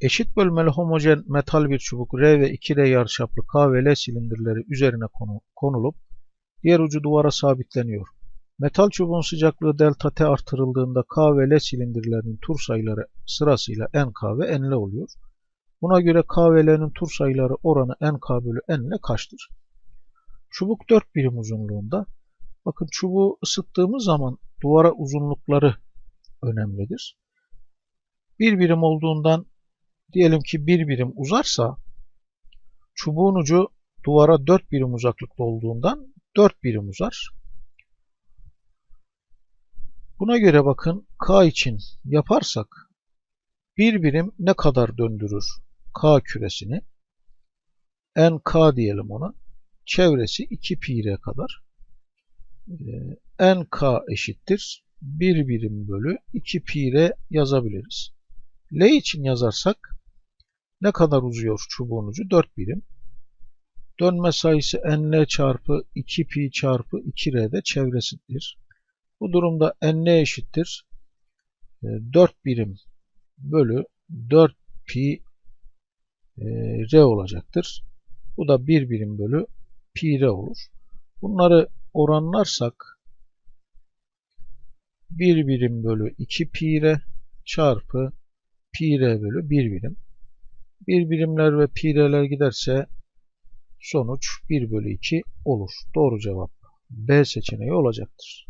Eşit bölmeli homojen metal bir çubuk R ve 2R yarıçaplı K ve L silindirleri üzerine konu, konulup diğer ucu duvara sabitleniyor. Metal çubuğun sıcaklığı delta T artırıldığında K ve L silindirlerinin tur sayıları sırasıyla NK ve NL oluyor. Buna göre K ve L'nin tur sayıları oranı NK bölü NL kaçtır? Çubuk 4 birim uzunluğunda. Bakın çubuğu ısıttığımız zaman duvara uzunlukları önemlidir. Bir birim olduğundan diyelim ki bir birim uzarsa çubuğun ucu duvara 4 birim uzaklıkta olduğundan 4 birim uzar. Buna göre bakın K için yaparsak bir birim ne kadar döndürür K küresini? NK diyelim ona. Çevresi 2 pi r kadar. Ee, NK eşittir 1 birim bölü 2 pi r yazabiliriz. L için yazarsak ne kadar uzuyor çubuğun ucu? 4 birim. Dönme sayısı nl çarpı 2 pi çarpı 2 r de çevresidir. Bu durumda n eşittir 4 e, birim bölü 4 pi e, r olacaktır. Bu da 1 birim bölü pi r olur. Bunları oranlarsak 1 birim bölü 2 pi r çarpı pi r bölü 1 birim. 1 birimler ve pi r'ler giderse sonuç 1 bölü 2 olur. Doğru cevap B seçeneği olacaktır.